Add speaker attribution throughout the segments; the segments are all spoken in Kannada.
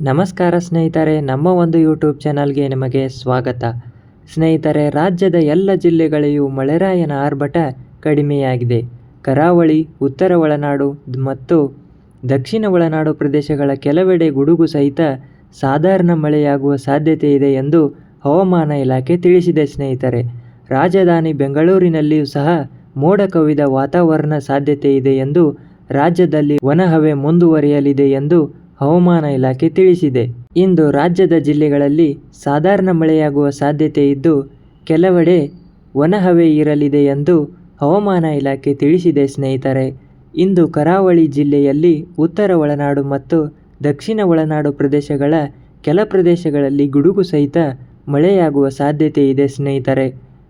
Speaker 1: ನಮಸ್ಕಾರ ಸ್ನೇಹಿತರೆ, ನಮ್ಮ ಒಂದು ಯೂಟ್ಯೂಬ್ ಚಾನಲ್ಗೆ ನಿಮಗೆ ಸ್ವಾಗತ. ಸ್ನೇಹಿತರೆ, ರಾಜ್ಯದ ಎಲ್ಲ ಜಿಲ್ಲೆಗಳಲ್ಲಿಯೂ ಮಳೆರಾಯನ ಆರ್ಭಟ ಕಡಿಮೆಯಾಗಿದೆ. ಕರಾವಳಿ, ಉತ್ತರ ಒಳನಾಡು ಮತ್ತು ದಕ್ಷಿಣ ಒಳನಾಡು ಪ್ರದೇಶಗಳ ಕೆಲವೆಡೆ ಗುಡುಗು ಸಹಿತ ಸಾಧಾರಣ ಮಳೆಯಾಗುವ ಸಾಧ್ಯತೆ ಇದೆ ಎಂದು ಹವಾಮಾನ ಇಲಾಖೆ ತಿಳಿಸಿದೆ ಸ್ನೇಹಿತರೆ. ರಾಜಧಾನಿ ಬೆಂಗಳೂರಿನಲ್ಲಿಯೂ ಸಹ ಮೋಡ ಕವಿದ ವಾತಾವರಣ ಸಾಧ್ಯತೆ ಇದೆ ಎಂದು ರಾಜ್ಯದಲ್ಲಿ ಒಣಹವೆ ಮುಂದುವರಿಯಲಿದೆ ಎಂದು ಹವಾಮಾನ ಇಲಾಖೆ ತಿಳಿಸಿದೆ. ಇಂದು ರಾಜ್ಯದ ಜಿಲ್ಲೆಗಳಲ್ಲಿ ಸಾಧಾರಣ ಮಳೆಯಾಗುವ ಸಾಧ್ಯತೆ ಇದ್ದು, ಕೆಲವೆಡೆ ಒಣಹವೆ ಇರಲಿದೆ ಎಂದು ಹವಾಮಾನ ಇಲಾಖೆ ತಿಳಿಸಿದೆ ಸ್ನೇಹಿತರೆ. ಇಂದು ಕರಾವಳಿ ಜಿಲ್ಲೆಯಲ್ಲಿ ಉತ್ತರ ಒಳನಾಡು ಮತ್ತು ದಕ್ಷಿಣ ಒಳನಾಡು ಪ್ರದೇಶಗಳ ಕೆಲ ಪ್ರದೇಶಗಳಲ್ಲಿ ಗುಡುಗು ಸಹಿತ ಮಳೆಯಾಗುವ ಸಾಧ್ಯತೆ ಇದೆ ಸ್ನೇಹಿತರೆ.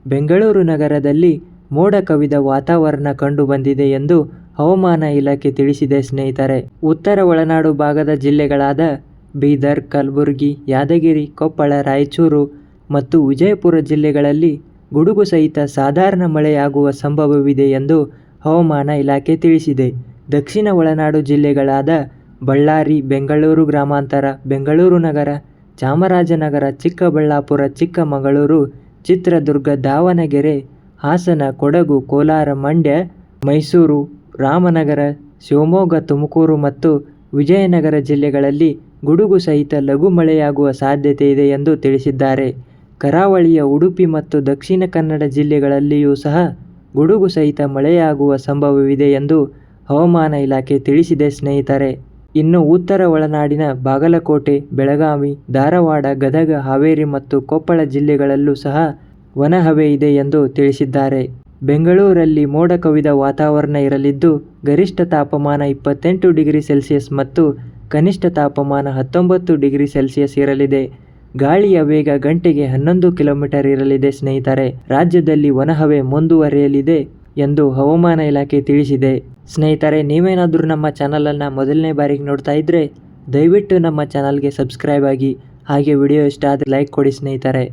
Speaker 1: ಬೆಂಗಳೂರು ನಗರದಲ್ಲಿ ಮೋಡ ಕವಿದ ವಾತಾವರಣ ಕಂಡುಬಂದಿದೆ ಎಂದು ಹವಾಮಾನ ಇಲಾಖೆ ತಿಳಿಸಿದೆ ಸ್ನೇಹಿತರೆ, ಉತ್ತರ ಒಳನಾಡು ಭಾಗದ ಜಿಲ್ಲೆಗಳಾದ ಬೀದರ್, ಕಲಬುರಗಿ, ಯಾದಗಿರಿ, ಕೊಪ್ಪಳ, ರಾಯಚೂರು ಮತ್ತು ವಿಜಯಪುರ ಜಿಲ್ಲೆಗಳಲ್ಲಿ ಗುಡುಗು ಸಹಿತ ಸಾಧಾರಣ ಮಳೆಯಾಗುವ ಸಂಭವವಿದೆ ಎಂದು ಹವಾಮಾನ ಇಲಾಖೆ ತಿಳಿಸಿದೆ. ದಕ್ಷಿಣ ಒಳನಾಡು ಜಿಲ್ಲೆಗಳಾದ ಬಳ್ಳಾರಿ, ಬೆಂಗಳೂರು ಗ್ರಾಮಾಂತರ, ಬೆಂಗಳೂರು ನಗರ, ಚಾಮರಾಜನಗರ, ಚಿಕ್ಕಬಳ್ಳಾಪುರ, ಚಿಕ್ಕಮಗಳೂರು, ಚಿತ್ರದುರ್ಗ, ದಾವಣಗೆರೆ, ಹಾಸನ, ಕೊಡಗು, ಕೋಲಾರ, ಮಂಡ್ಯ, ಮೈಸೂರು ರಾಮನಗರ, ಶಿವಮೊಗ್ಗ, ತುಮಕೂರು ಮತ್ತು ವಿಜಯನಗರ ಜಿಲ್ಲೆಗಳಲ್ಲಿ ಗುಡುಗು ಸಹಿತ ಲಘು ಮಳೆಯಾಗುವ ಸಾಧ್ಯತೆ ಇದೆ ಎಂದು ತಿಳಿಸಿದ್ದಾರೆ. ಕರಾವಳಿಯ ಉಡುಪಿ ಮತ್ತು ದಕ್ಷಿಣ ಕನ್ನಡ ಜಿಲ್ಲೆಗಳಲ್ಲಿಯೂ ಸಹ ಗುಡುಗು ಸಹಿತ ಮಳೆಯಾಗುವ ಸಂಭವವಿದೆ ಎಂದು ಹವಾಮಾನ ಇಲಾಖೆ ತಿಳಿಸಿದೆ ಸ್ನೇಹಿತರೆ. ಇನ್ನು ಉತ್ತರ ಒಳನಾಡಿನ ಬಾಗಲಕೋಟೆ, ಬೆಳಗಾವಿ, ಧಾರವಾಡ, ಗದಗ, ಹಾವೇರಿ ಮತ್ತು ಕೊಪ್ಪಳ ಜಿಲ್ಲೆಗಳಲ್ಲೂ ಸಹ ಒಣಹವೆ ಇದೆ ಎಂದು ತಿಳಿಸಿದ್ದಾರೆ. ಬೆಂಗಳೂರಲ್ಲಿ ಮೋಡ ಕವಿದ ವಾತಾವರಣ ಇರಲಿದ್ದು, ಗರಿಷ್ಠ ತಾಪಮಾನ ಇಪ್ಪತ್ತೆಂಟು ಡಿಗ್ರಿ ಸೆಲ್ಸಿಯಸ್ ಮತ್ತು ಕನಿಷ್ಠ ತಾಪಮಾನ ಹತ್ತೊಂಬತ್ತು ಡಿಗ್ರಿ ಸೆಲ್ಸಿಯಸ್ ಇರಲಿದೆ. ಗಾಳಿಯ ವೇಗ ಗಂಟೆಗೆ ಹನ್ನೊಂದು ಕಿಲೋಮೀಟರ್ ಇರಲಿದೆ, ಸ್ನೇಹಿತರೆ. ರಾಜ್ಯದಲ್ಲಿ ಒಣಹವೆ ಮುಂದುವರಿಯಲಿದೆ ಎಂದು ಹವಾಮಾನ ಇಲಾಖೆ ತಿಳಿಸಿದೆ. ಸ್ನೇಹಿತರೆ, ನೀವೇನಾದರೂ ನಮ್ಮ ಚಾನಲನ್ನು ಮೊದಲನೇ ಬಾರಿಗೆ ನೋಡ್ತಾ ಇದ್ದರೆ ದಯವಿಟ್ಟು ನಮ್ಮ ಚಾನಲ್ಗೆ ಸಬ್ಸ್ಕ್ರೈಬ್ ಆಗಿ, ಹಾಗೆ ವಿಡಿಯೋ ಇಷ್ಟ ಆದರೆ ಲೈಕ್ ಕೊಡಿ ಸ್ನೇಹಿತರೆ.